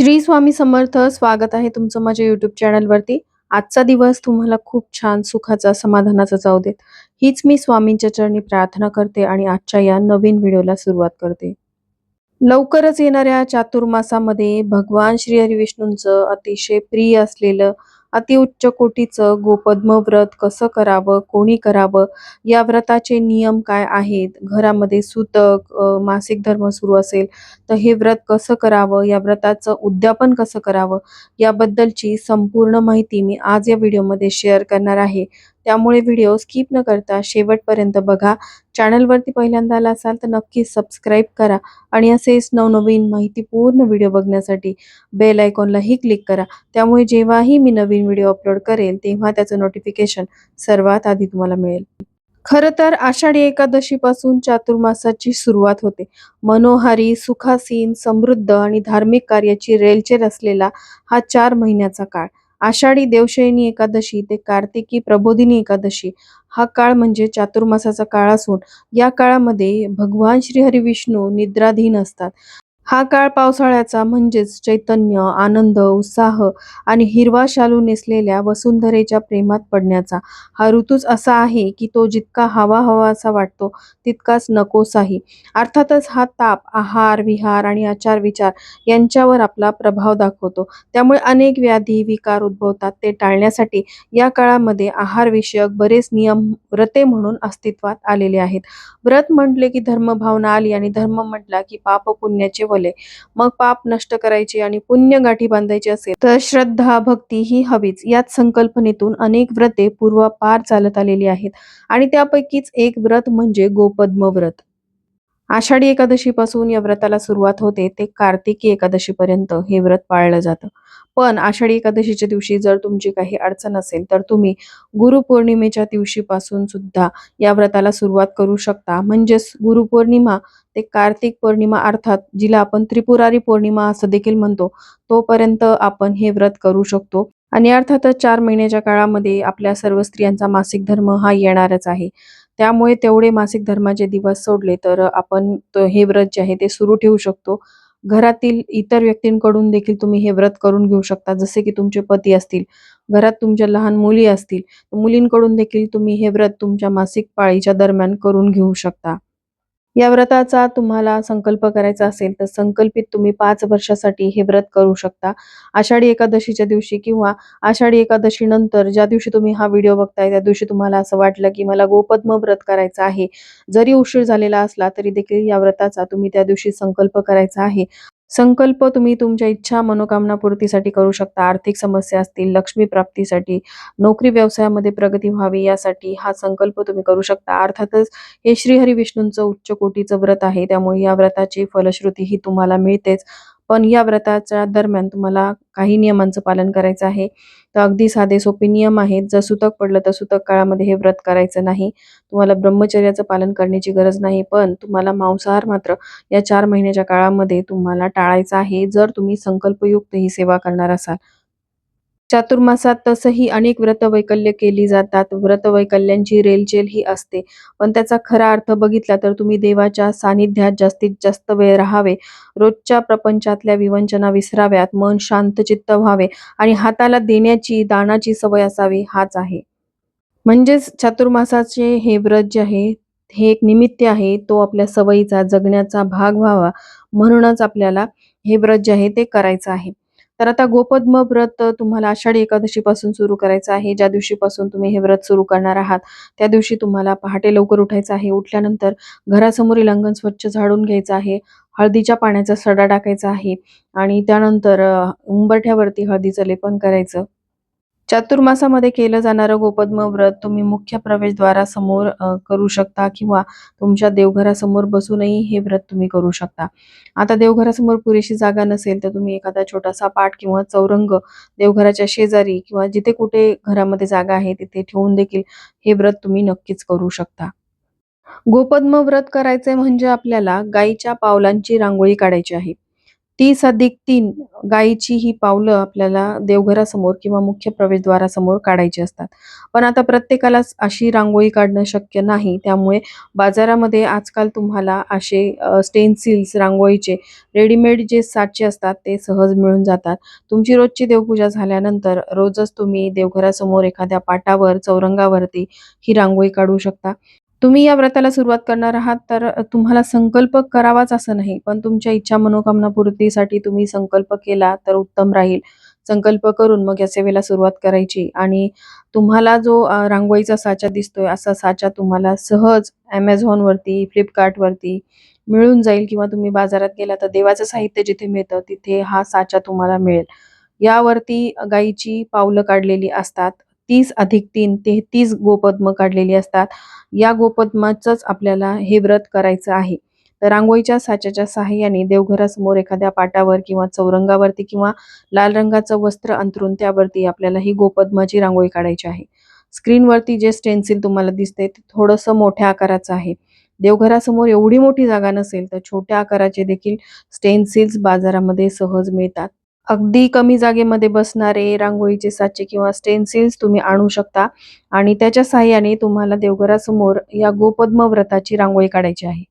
श्री स्वामी समर्थ स्वागत आहे तुमचं माझ्या युट्यूब चॅनलवरती आजचा दिवस तुम्हाला खूप छान सुखाचा समाधानाचा जाऊ देत. हीच मी स्वामींच्या चरणी प्रार्थना करते आणि आजच्या या नवीन व्हिडिओला सुरुवात करते. लवकरच येणाऱ्या चातुर्मासामध्ये भगवान श्री हरिविष्णूंचं अतिशय प्रिय असलेलं अतिउच्च कोटीचं गोपद्म व्रत कसं करावं कोणी करावं या व्रताचे नियम काय आहेत? घरामध्ये सूतक मासिक धर्म सुरू असेल तर हे व्रत कसं करावं? या व्रताचं उद्यापन कसं करावं? याबद्दलची संपूर्ण माहिती मी आज या व्हिडिओमध्ये शेअर करणार आहे. त्यामुळे व्हिडिओ स्किप न करता शेवटपर्यंत बघा. चॅनलवरती पहिल्यांदा आला असाल तर नक्कीच सबस्क्राईब करा आणि असेच नवनवीन माहितीपूर्ण व्हिडिओ बघण्यासाठी बेल आयकॉनलाही क्लिक करा. त्यामुळे जेव्हाही मी नवीन व्हिडिओ अपलोड करेल तेव्हा त्याचं नोटिफिकेशन सर्वात आधी तुम्हाला मिळेल. खरं तर आषाढी एकादशीपासून चातुर्मासाची सुरुवात होते. मनोहारी सुखासीन समृद्ध आणि धार्मिक कार्याची रेलचेल असलेला हा चार महिन्याचा काळ. आषाढी देवशयनी एकादशी ते कार्तिकी प्रबोधिनी एकादशी हा काळ म्हणजे चातुर्मासाचा काळ असून या काळामध्ये भगवान श्री हरी विष्णू निद्राधीन असतात. हा काळ पावसाळ्याचा म्हणजेच चैतन्य आनंद उत्साह आणि हिरवा शालू नेसलेल्या वसुंधरेच्या प्रेमात पडण्याचा. हा ऋतूच असा आहे की तो जितका हवा हवा असा वाटतो तितकाच नकोसाही. अर्थातच हा ताप आहार विहार आणि आचार विचार यांच्यावर आपला प्रभाव दाखवतो. त्यामुळे अनेक व्याधी विकार उद्भवतात. ते टाळण्यासाठी या काळामध्ये आहार विषयक बरेच नियम व्रते म्हणून अस्तित्वात आलेले आहेत. व्रत म्हटले की धर्मभावना आली आणि धर्म म्हटला की पाप पुण्याचे दाखवले. मग पाप नष्ट करायचे आणि पुण्य गाठी बांधायची असेल तर श्रद्धा भक्ती ही हवीच. याच संकल्पनेतून अनेक व्रते पूर्वापार चालत आलेली आहेत. आणि त्यापैकीच एक व्रत म्हणजे गोपद्म व्रत. आषाढी एकादशीपासून या व्रताला सुरुवात होते ते कार्तिकी एकादशीपर्यंत हे व्रत पाळलं जातं. पण आषाढी एकादशीच्या दिवशी जर तुमची काही अडचण असेल तर तुम्ही गुरुपौर्णिमेच्या दिवशीपासून सुद्धा या व्रताला सुरुवात करू शकता. म्हणजेच गुरुपौर्णिमा ते कार्तिक पौर्णिमा अर्थात जिला आपण त्रिपुरारी पौर्णिमा असं देखील म्हणतो तोपर्यंत आपण हे व्रत करू शकतो. आणि अर्थातच चार महिन्याच्या काळामध्ये आपल्या सर्व स्त्रियांचा मासिक धर्म हा येणारच आहे. त्यामुळे तेवढे मासिक धर्माचे दिवस सोडले तर आपण हे व्रत जे आहे ते सुरू ठेवू शकतो. घरातील इतर व्यक्तींकडून देखील तुम्ही हे व्रत करून घेऊ शकता. जसे की तुमचे पती असतील घरात तुमच्या लहान मुली असतील मुलींकडून देखील तुम्ही हे व्रत तुमच्या मासिक पाळीच्या दरम्यान करून घेऊ शकता. या व्रताचा तुम्हाला संकल्प करायचा असेल तर संकल्पित तुम्ही पाच वर्षासाठी हे व्रत करू शकता. आषाढी एकादशीच्या दिवशी किंवा आषाढी एकादशी नंतर ज्या दिवशी तुम्ही हा व्हिडिओ बघताय त्या दिवशी तुम्हाला असं वाटलं की मला गोपद्म व्रत करायचं आहे. जरी उशीर झालेला असला तरी देखील या व्रताचा तुम्ही त्या दिवशी संकल्प करायचा आहे. संकल्प तुम्ही तुमच्या इच्छा मनोकामना पूर्तीसाठी करू शकता. आर्थिक समस्या असतील लक्ष्मी प्राप्तीसाठी नोकरी व्यवसायामध्ये प्रगती व्हावी यासाठी हा संकल्प तुम्ही करू शकता. अर्थातच हे श्रीहरी विष्णूंचं उच्च कोटीचं व्रत आहे. त्यामुळे या व्रताची फलश्रुती ही तुम्हाला मिळतेच. पण या व्रताच्या दरम्यान तुम्हाला काही नियमांचं पालन करायचं आहे. तर अगदी साधे सोपे नियम आहेत. जर सुतक पडलं तर सुतक काळामध्ये हे व्रत करायचं नाही. तुम्हाला ब्रह्मचर्याचं पालन करण्याची गरज नाही पण तुम्हाला मांसाहार मात्र या चार महिन्याच्या काळामध्ये तुम्हाला टाळायचा आहे. जर तुम्ही संकल्पयुक्त ही सेवा करणार असाल चातुर्मासात तसंही अनेक व्रतवैकल्य केली जातात. व्रतवैकल्यांची रेलचेल ही असते. पण त्याचा खरा अर्थ बघितला तर तुम्ही देवाच्या सानिध्यात जास्तीत जास्त वेळ राहावे. रोजच्या प्रपंचातल्या विवंचना विसराव्यात. मन शांतचित्त व्हावे आणि हाताला देण्याची दानाची सवय असावी हाच आहे. म्हणजेच चातुर्मासाचे हे व्रत जे आहे हे एक निमित्त आहे. तो आपल्या सवयीचा जगण्याचा भाग व्हावा म्हणूनच आपल्याला हे व्रत जे आहे ते करायचं आहे. तर आता गोपद्म व्रत तुम्हाला आषाढी एकादशीपासून सुरू करायचं आहे. ज्या दिवशीपासून तुम्ही हे व्रत सुरू करणार आहात त्या दिवशी तुम्हाला पहाटे लवकर उठायचं आहे. उठल्यानंतर घरासमोरील अंगण स्वच्छ झाडून घ्यायचं आहे. हळदीच्या पाण्याचा सडा टाकायचा आहे. आणि त्यानंतर उंबरठ्यावरती हळदीचं लेपन करायचं. चातुर्मासामध्ये केलं जाणारं गोपद्म व्रत तुम्ही मुख्य प्रवेशद्वारासमोर करू शकता किंवा तुमच्या देवघरासमोर बसूनही हे व्रत तुम्ही करू शकता. आता देवघरासमोर पुरेशी जागा नसेल तर तुम्ही एखादा छोटासा पाठ किंवा चौरंग देवघराच्या शेजारी किंवा जिथे कुठे घरामध्ये जागा आहे तिथे ठेवून देखील हे व्रत तुम्ही नक्कीच करू शकता. गोपद्म व्रत करायचे म्हणजे आपल्याला गायीच्या पावलांची रांगोळी काढायची आहे. तीस अधिक तीन गायीची ही पावलं आपल्याला देवघरासमोर किंवा मुख्य प्रवेशद्वारासमोर काढायची असतात. पण आता प्रत्येकालाच अशी रांगोळी काढणं शक्य नाही. त्यामुळे बाजारामध्ये आजकाल तुम्हाला असे स्टेन्सिल्स रांगोळीचे रेडीमेड जे साचे असतात ते सहज मिळून जातात. तुमची रोजची देवपूजा झाल्यानंतर रोजच तुम्ही देवघरासमोर एखाद्या पाटावर चौरंगावरती ही रांगोळी काढू शकता. तुम्ही या व्रताला सुरुवात करणार आहात तर तुम्हाला संकल्प करावाच असं नाही. पण तुमच्या इच्छा मनोकामना पूर्तीसाठी तुम्ही संकल्प केला तर उत्तम राहील. संकल्प करून मग या सेवेला सुरुवात करायची. आणि तुम्हाला जो रांगोळीचा साचा दिसतोय असा साचा तुम्हाला सहज ॲमेझॉनवरती वरती फ्लिपकार्ट वरती मिळून जाईल किंवा तुम्ही बाजारात गेला तर देवाचं साहित्य जिथे मिळतं तिथे हा साचा तुम्हाला मिळेल. यावरती गायीची पावलं काढलेली असतात. तीस अधिक तीन तेहतीस गोपद्म काढलेली असतात. या गोपद्माचंच आपल्याला हे व्रत करायचं आहे. तर रांगोळीच्या साच्याच्या सहाय्याने देवघरासमोर एखाद्या पाटावर किंवा चौरंगावरती किंवा लाल रंगाचं वस्त्र अंथरून त्यावरती आपल्याला ही गोपद्माची रांगोळी काढायची आहे. स्क्रीनवरती जे स्टेन्सिल तुम्हाला दिसते ते थोडंसं मोठ्या आकाराचं आहे. देवघरासमोर एवढी मोठी जागा नसेल तर छोट्या आकाराचे देखील स्टेन्सिल्स बाजारामध्ये सहज मिळतात. अगदी कमी जागेमध्ये बसणारे रांगोळीचे साचे किंवा स्टेन्सिल्स तुम्ही आणू शकता. आणि त्याच्या साहाय्याने तुम्हाला देवघरासमोर या गोपद्म व्रताची रांगोळी काढायची आहे.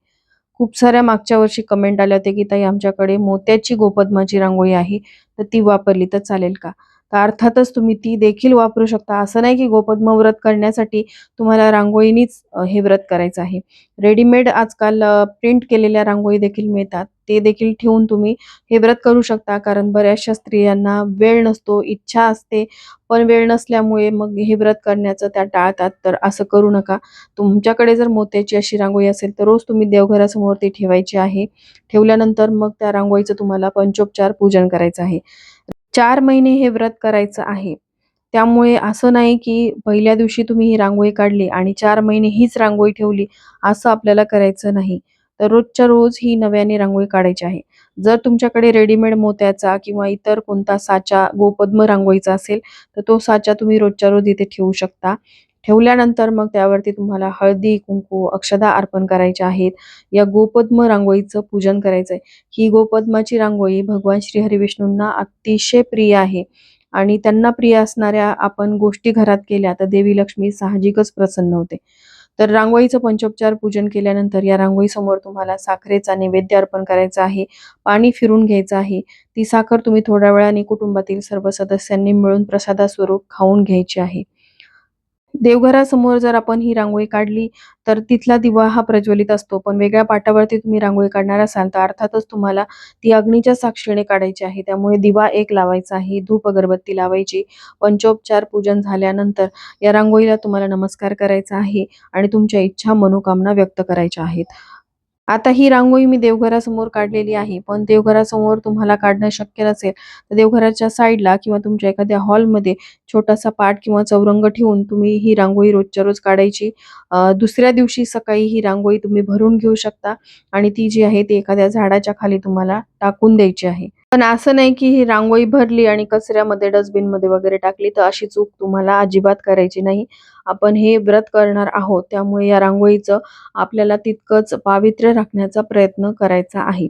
खूप साऱ्या मागच्या वर्षी कमेंट आल्या होत्या की ताई आमच्याकडे मोत्याची गोपद्माची रांगोळी आहे. तर ती वापरली तर चालेल का? तर अर्थातच तुम्ही ती देखील वापरू शकता. असं नाही की गोपद्म व्रत करण्यासाठी तुम्हाला रांगोळीनीच हे व्रत करायचं आहे. रेडीमेड आजकाल प्रिंट केलेल्या रांगोळी देखील मिळतात. ते देखील ठेवून तुम्ही हे व्रत करू शकता. कारण बऱ्याचशा स्त्रियांना वेळ नसतो इच्छा असते. पण वेळ नसल्यामुळे मग हे व्रत करण्याचं त्या टाळतात. तर असं करू नका. तुमच्याकडे जर मोत्याची अशी रांगोळी असेल तर रोज तुम्ही देवघरासमोर ती ठेवायची आहे. ठेवल्यानंतर मग त्या रांगोळीचं तुम्हाला पंचोपचार पूजन करायचं आहे. चार महिने हे व्रत करायचं आहे. त्यामुळे असं नाही की पहिल्या दिवशी तुम्ही ही रांगोळी काढली आणि चार महिने हीच रांगोळी ठेवली असं आपल्याला करायचं नाही. तर रोजच्या रोज ही नव्याने रांगोळी काढायची आहे. जर तुमच्याकडे रेडीमेड मोत्याचा किंवा इतर कोणता साचा गोपद्म रांगोळीचा असेल तर तो साचा तुम्ही रोजच्या रोज इथे ठेवू शकता. ठेवल्यानंतर मग त्यावरती तुम्हाला हळदी कुंकू अक्षदा अर्पण करायच्या आहेत. या गोपद्म रांगोळीचं पूजन करायचं आहे ही गोपद्माची रांगोळी भगवान श्री हरिविष्णूंना अतिशय प्रिय आहे. आणि त्यांना प्रिय असणाऱ्या आपण गोष्टी घरात केल्या तर देवी लक्ष्मी साहजिकच प्रसन्न होते. तर रांगोळीचं पंचोपचार पूजन केल्यानंतर या रांगोळीसमोर तुम्हाला साखरेचा नैवेद्य अर्पण करायचा आहे. पाणी फिरून घ्यायचं आहे. ती साखर तुम्ही थोड्या वेळाने कुटुंबातील सर्व सदस्यांनी मिळून प्रसादास्वरूप खाऊन घ्यायची आहे. देवघरासमोर जर आपण ही रांगोळी काढली तर तिथला दिवा हा प्रज्वलित असतो. पण वेगळ्या पाटावरती तुम्ही रांगोळी काढणार असाल तर अर्थातच तुम्हाला ती अग्नीच्या साक्षीने काढायची आहे. त्यामुळे दिवा एक लावायचा आहे धूप अगरबत्ती लावायची पंचोपचार पूजन झाल्यानंतर या रांगोळीला तुम्हाला नमस्कार करायचा आहे आणि तुमच्या इच्छा मनोकामना व्यक्त करायच्या आहेत. आता ही रांगोळी मी देवघरासमोर काढलेली आहे. पण देवघरासमोर तुम्हाला काढणं शक्य नसेल तर देवघराच्या साईडला किंवा तुमच्या एखाद्या हॉलमध्ये छोटासा पाट किंवा चौरंग ठेवून तुम्ही ही रांगोळी रोजच्या रोज काढायची. अ, दुसऱ्या दिवशी सकाळी ही रांगोळी तुम्ही भरून घेऊ शकता आणि ती जी आहे ती एखाद्या झाडाच्या खाली तुम्हाला टाकून द्यायची आहे. पण असं नाही की ही रांगोळी भरली आणि कचऱ्यामध्ये डस्टबिनमध्ये वगैरे टाकली तर अशी चूक तुम्हाला अजिबात करायची नाही. आपण हे व्रत करणार आहोत त्यामुळे या रांगोळीचं आपल्याला तितकंच पावित्र्य राखण्याचा प्रयत्न करायचा आहे.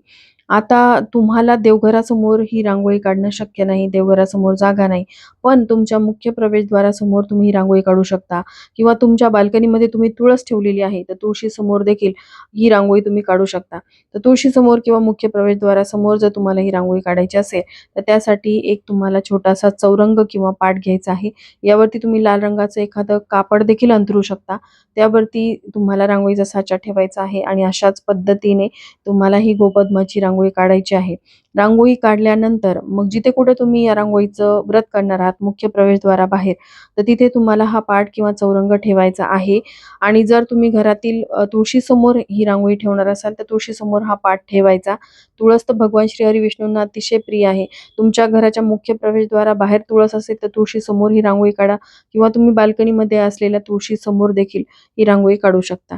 आता तुम्हाला देवघरासमोर ही रांगोळी काढणं शक्य नाही देवघरासमोर जागा नाही. पण तुमच्या मुख्य प्रवेशद्वारासमोर तुम्ही ही रांगोळी काढू शकता. किंवा तुमच्या बाल्कनीमध्ये तुम्ही तुळस ठेवलेली आहे तर तुळशी समोर देखील ही रांगोळी तुम्ही काढू शकता. तर तुळशी समोर किंवा मुख्य प्रवेशद्वारासमोर जर तुम्हाला ही रांगोळी काढायची असेल तर त्यासाठी एक तुम्हाला छोटासा चौरंग किंवा पाठ घ्यायचा आहे. यावरती तुम्ही लाल रंगाचं एखादं कापड देखील अंथरू शकता. त्यावरती तुम्हाला रांगोळीचा साचा ठेवायचा आहे आणि अशाच पद्धतीने तुम्हाला ही गोपद्माची रांगोळी रांगोळी काढायची आहे. रांगोळी काढल्यानंतर मग जिथे कुठे तुम्ही या रांगोळीचं व्रत करणार आहात मुख्य प्रवेशद्वाराबाहेर तर तिथे तुम्हाला हा पाठ किंवा चौरंग ठेवायचा आहे. आणि जर तुम्ही घरातील तुळशीसमोर ही रांगोळी ठेवणार असाल तर तुळशीसमोर हा पाठ ठेवायचा. तुळस तर भगवान श्री हरी विष्णूंना अतिशय प्रिय आहे. तुमच्या घराच्या मुख्य प्रवेशद्वाराबाहेर तुळस असेल तर तुळशीसमोर ही रांगोळी काढा. किंवा तुम्ही बाल्कनीमध्ये असलेल्या तुळशीसमोर देखील ही रांगोळी काढू शकता.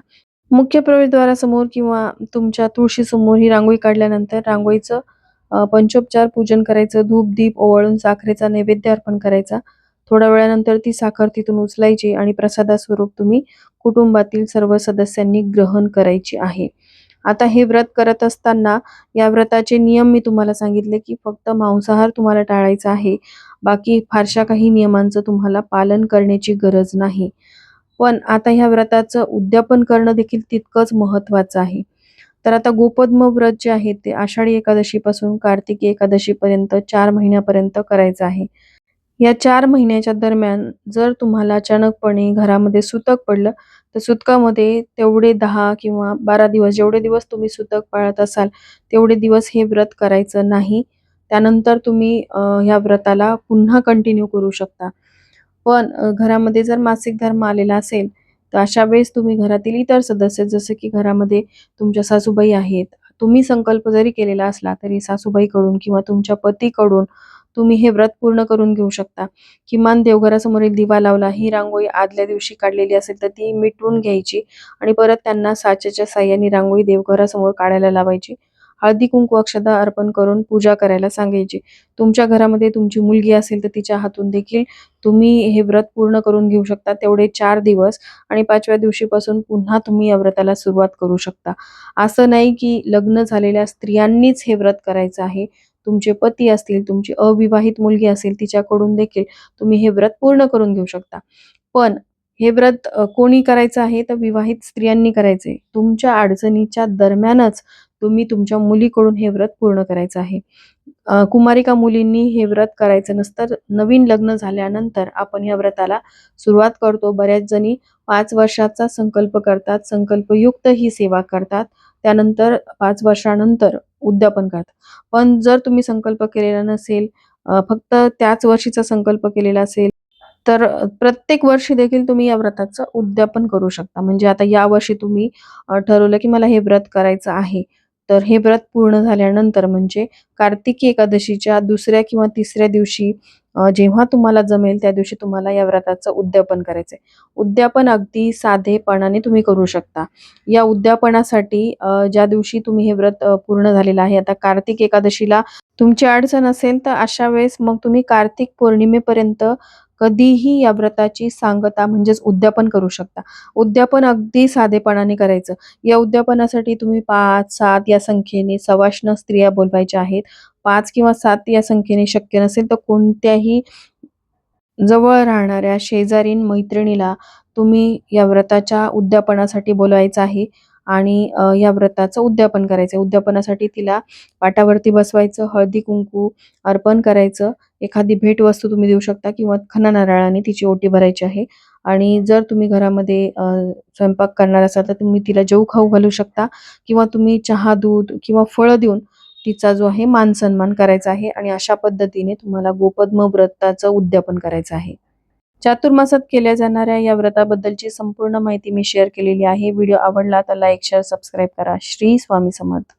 मुख्य प्रवेशद्वारासमोर किंवा तुमच्या तुळशीसमोर ही रांगोळी काढल्यानंतर रांगोळीचं पंचोपचार पूजन करायचं धूप दीप ओवाळून साखरेचा नैवेद्य अर्पण करायचा. थोड्या वेळानंतर ती साखर तिथून उचलायची आणि प्रसादास्वरूप तुम्ही कुटुंबातील सर्व सदस्यांनी ग्रहण करायची आहे. आता हे व्रत करत असताना या व्रताचे नियम मी तुम्हाला सांगितले की फक्त मांसाहार तुम्हाला टाळायचा आहे. बाकी फारशा काही नियमांचं तुम्हाला पालन करण्याची गरज नाही. पण आता ह्या व्रताचं उद्यापन करणं देखील तितकंच महत्त्वाचं आहे. तर आता गोपद्म व्रत जे आहे ते आषाढी एकादशीपासून कार्तिकी एकादशीपर्यंत चार महिन्यापर्यंत करायचं आहे. या चार महिन्याच्या दरम्यान जर तुम्हाला अचानकपणे घरामध्ये सुतक पडलं तर सुतकामध्ये तेवढे दहा किंवा बारा दिवस जेवढे दिवस तुम्ही सुतक पाळत असाल तेवढे दिवस हे व्रत करायचं नाही. त्यानंतर तुम्ही ह्या व्रताला पुन्हा कंटिन्यू करू शकता. पण घरामध्ये जर मासिक धर्म आलेला असेल तर अशा वेळेस तुम्ही घरातील इतर सदस्य जसे की घरामध्ये तुमच्या सासूबाई आहेत तुम्ही संकल्प जरी केलेला असला तरी सासूबाईकडून किंवा तुमच्या पतीकडून तुम्ही हे व्रत पूर्ण करून घेऊ शकता. किमान देवघरासमोरील दिवा लावला ही रांगोळी आदल्या दिवशी काढलेली असेल तर ती मिटवून घ्यायची आणि परत त्यांना साचेच्या साह्याने रांगोळी देवघरासमोर काढायला लावायची. हळदी कुंकू अक्षदा अर्पण करून पूजा करायला सांगायची. तुमच्या घरामध्ये तुमची मुलगी असेल तर तिच्या हातून देखील तुम्ही हे व्रत पूर्ण करून घेऊ शकता. तेवढे चार दिवस आणि पाचव्या दिवशीपासून पुन्हा तुम्ही या व्रताला सुरुवात करू शकता. असं नाही की लग्न झालेल्या स्त्रियांनीच हे व्रत करायचं आहे. तुमचे पती असतील तुमची अविवाहित मुलगी असेल तिच्याकडून देखील तुम्ही हे व्रत पूर्ण करून घेऊ शकता. पण हे व्रत कोणी करायचं आहे तर विवाहित स्त्रियांनी करायचे तुमच्या अडचणीच्या दरम्यानच तुम्ही तुमच्या मुलीकडून हे व्रत पूर्ण करायचं आहे. कुमारिका मुलींनी हे व्रत करायचं नसतं. नवीन लग्न झाल्यानंतर आपण या व्रताला सुरुवात करतो. बऱ्याच जणी पाच वर्षाचा संकल्प करतात. संकल्पयुक्त ही सेवा करतात. त्यानंतर पाच वर्षानंतर उद्यापन करतात. पण जर तुम्ही संकल्प केलेला नसेल फक्त त्याच वर्षीचा संकल्प केलेला असेल तर प्रत्येक वर्षी देखील तुम्ही या व्रताचं उद्यापन करू शकता. म्हणजे आता या वर्षी तुम्ही ठरवलं की मला हे व्रत करायचं आहे. तर हे व्रत पूर्ण झाल्यानंतर म्हणजे कार्तिकी एकादशीच्या दुसऱ्या किंवा तिसऱ्या दिवशी जेव्हा तुम्हाला जमेल त्या दिवशी तुम्हाला या व्रताचं उद्यापन करायचंय. उद्यापन अगदी साधेपणाने तुम्ही करू शकता. या उद्यापनासाठी ज्या दिवशी तुम्ही हे व्रत पूर्ण झालेलं आहे आता कार्तिक एकादशीला तुमची अडचण असेल तर अशा वेळेस मग तुम्ही कार्तिक पौर्णिमेपर्यंत कधीही या व्रताची सांगता म्हणजेच उद्यापन करू शकता. उद्यापन अगदी साधेपणाने करायचं. या उद्यापनासाठी तुम्ही पाच सात या संख्येने सवाष्ण स्त्रिया बोलवायच्या आहेत. पाच किंवा सात या संख्येने शक्य नसेल तर कोणत्याही जवळ राहणाऱ्या शेजारीन मैत्रिणीला तुम्ही या व्रताच्या उद्यापनासाठी बोलवायचं आहे आणि या व्रताचं उद्यापन करायचं उद्यापनासाठी तिला पाटावरती बसवायचं हळदी कुंकू अर्पण करायचं. एखादी भेटवस्तू तुम्ही देऊ शकता किंवा खना नारळाने तिची ओटी भरायची आहे. आणि जर तुम्ही घरामध्ये स्वयंपाक करणार असाल तर तुम्ही तिला जेऊ खाऊ घालू शकता किंवा तुम्ही चहा दूध किंवा फळं देऊन तिचा जो आहे मान सन्मान करायचा आहे आणि अशा पद्धतीने तुम्हाला गोपद्म व्रताचं उद्यापन करायचं आहे. चातुर्मासात केल्या जाणाऱ्या या व्रताबद्दलची संपूर्ण माहिती मी शेअर केलेली आहे. व्हिडिओ आवडला तर लाईक शेअर सबस्क्राईब करा. श्री स्वामी समर्थ.